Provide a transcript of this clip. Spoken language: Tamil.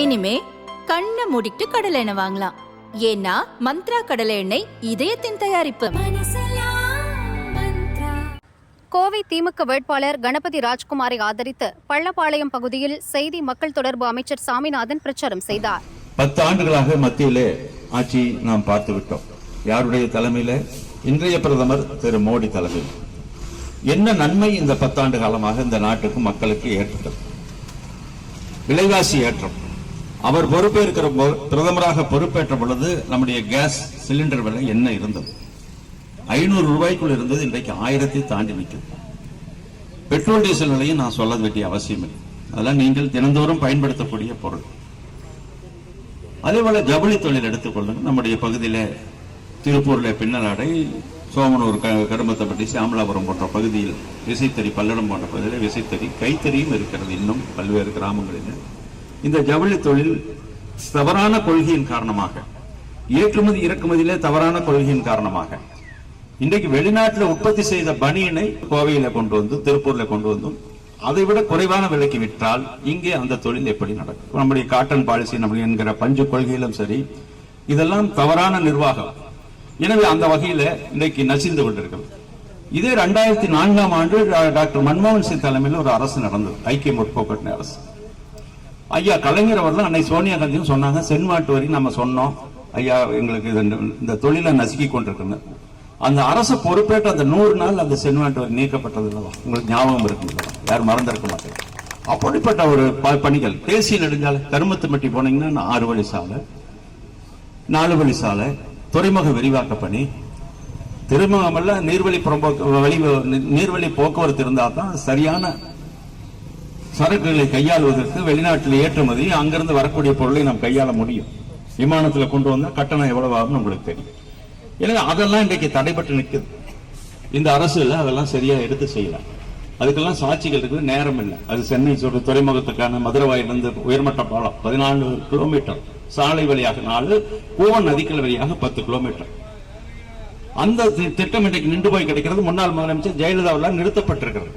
இனிமே கண்ணை மூடிட்டு கடலை எண்ணெய் வாங்கலாம். ஏன்னா மந்த்ரா கடலை எண்ணெய் இதயத்தின் தயாரிப்பு. கோவை திமுக வேட்பாளர் கணபதி ராஜ்குமாரை ஆதரித்து பள்ளப்பாளையம் பகுதியில் செய்தி மக்கள் தொடர்பு அமைச்சர் சாமிநாதன் பிரச்சாரம் செய்தார். பத்து ஆண்டுகளாக மத்தியிலே ஆட்சி நாம் பார்த்து விட்டோம் யாருடைய தலைமையில? இன்றைய பிரதமர் திரு மோடி தலைமையில் என்ன நன்மை இந்த பத்தாண்டு காலமாக இந்த நாட்டுக்கு மக்களுக்கு ஏற்பட்டது? விலைவாசி ஏற்றம். அவர் பொறுப்பேற்கிற பிரதமராக பொறுப்பேற்ற பொழுது நம்முடைய கேஸ் சிலிண்டர் விலை என்ன இருந்தது? ஐநூறு ரூபாய்க்குள் இருந்தது இன்றைக்கு ஆயிரத்தை தாண்டி நிற்கும் பெட்ரோல் டீசல் விலையும் நான் சொல்ல வேண்டிய அவசியம் இல்லை. அதெல்லாம் நீங்கள் தினந்தோறும் பயன்படுத்தக்கூடிய பொருள். அதே போல ஜவுளி தொழில் எடுத்துக்கொள்ளுங்க நம்முடைய பகுதியில திருப்பூர்ல பின்னலாடை சோமனூர் க- கருமத்தப்பட்டி சாமலாபுரம் போன்ற பகுதியில் விசைத்தறி பல்லடம் போன்ற பகுதியில் விசைத்தறி கைத்தறியும் இருக்கிறது. இன்னும் பல்வேறு கிராமங்களில் இந்த ஜவுளி தொழில் தவறான கொள்கையின் காரணமாக ஏற்றுமதி இறக்குமதியிலே தவறான கொள்கையின் காரணமாக. இன்றைக்கு வெளிநாட்டில் உற்பத்தி செய்த பனியனை கோவையில கொண்டு வந்து திருப்பூர்ல கொண்டு வந்தும் அதை விட குறைவான விலைக்கு விற்றால் இங்கே அந்த தொழில் எப்படி நடக்கும்? நம்முடைய காட்டன் பாலிசி நம்முடைய என்கிற பஞ்சு கொள்கையிலும் சரி இதெல்லாம் தவறான நிர்வாகம். எனவே அந்த வகையில இன்றைக்கு நசிந்து கொண்டிருக்கிறது. இதே ரெண்டாயிரத்தி நான்காம் ஆண்டு டாக்டர் மன்மோகன் சிங் தலைமையில் ஒரு அரசு நடந்தது ஐக்கிய முற்போக்கு அரசு. ஐயா கலைஞர் அவர்கள் அன்னை சோனியா காந்தியும் சொன்னாங்க. சென்மாட்டு வரி நம்ம சொன்னோம். ஐயா எங்களுக்கு இந்த- இந்த தொழிலை நசுக்கி கொண்டிருக்குன்னு அந்த அரசு பொறுப்பேற்ற அந்த நூறு நாள் அந்த சென்மாட்டு வரி நீக்கப்பட்டது இல்லவா? உங்களுக்கு ஞாபகம் இருக்குங்களா யாரும் மறந்திருக்க மாட்டேங்க அப்படிப்பட்ட ஒரு ப- பணிகள். தேசிய நெடுஞ்சாலை கருமத்துமட்டி போனீங்கன்னா ஆறு வழி சாலை நாலு வழி சாலை துறைமுக விரிவாக்க பணி. திருமுகமல்ல நீர்வழி புறம்போக்கு வழி நீர்வழி போக்குவரத்து இருந்தால் தான் சரியான சரக்குகளை கையாளுவதற்கு வெளிநாட்டில் ஏற்றுமதி அங்கிருந்து வரக்கூடிய பொருளை நாம் கையாள முடியும். விமானத்தில் கொண்டு வந்தால் கட்டணம் எவ்வளவு ஆகும்னு உங்களுக்கு தெரியும். எனவே அதெல்லாம் இன்றைக்கு தடைபட்டு நிற்குது. இந்த அரசுல அதெல்லாம் சரியா எடுத்து செய்யலாம் அதுக்கெல்லாம் சாட்சிகள் இருக்குது நேரம் இல்லை. அது சென்னை சொல்ற துறைமுகத்துக்கான மதுரவாயிலிருந்து உயர்மட்ட பாலம் பதினாலு கிலோமீட்டர். சாலை வழியாக நாலு கோவன் நதிக்கல் வழியாக பத்து கிலோமீட்டர். அந்த திட்டம் இன்றைக்கு நின்று போய் கிடைக்கிறது. முன்னாள் முதலமைச்சர் ஜெயலலிதாவெல்லாம் நிறுத்தப்பட்டிருக்கிறது.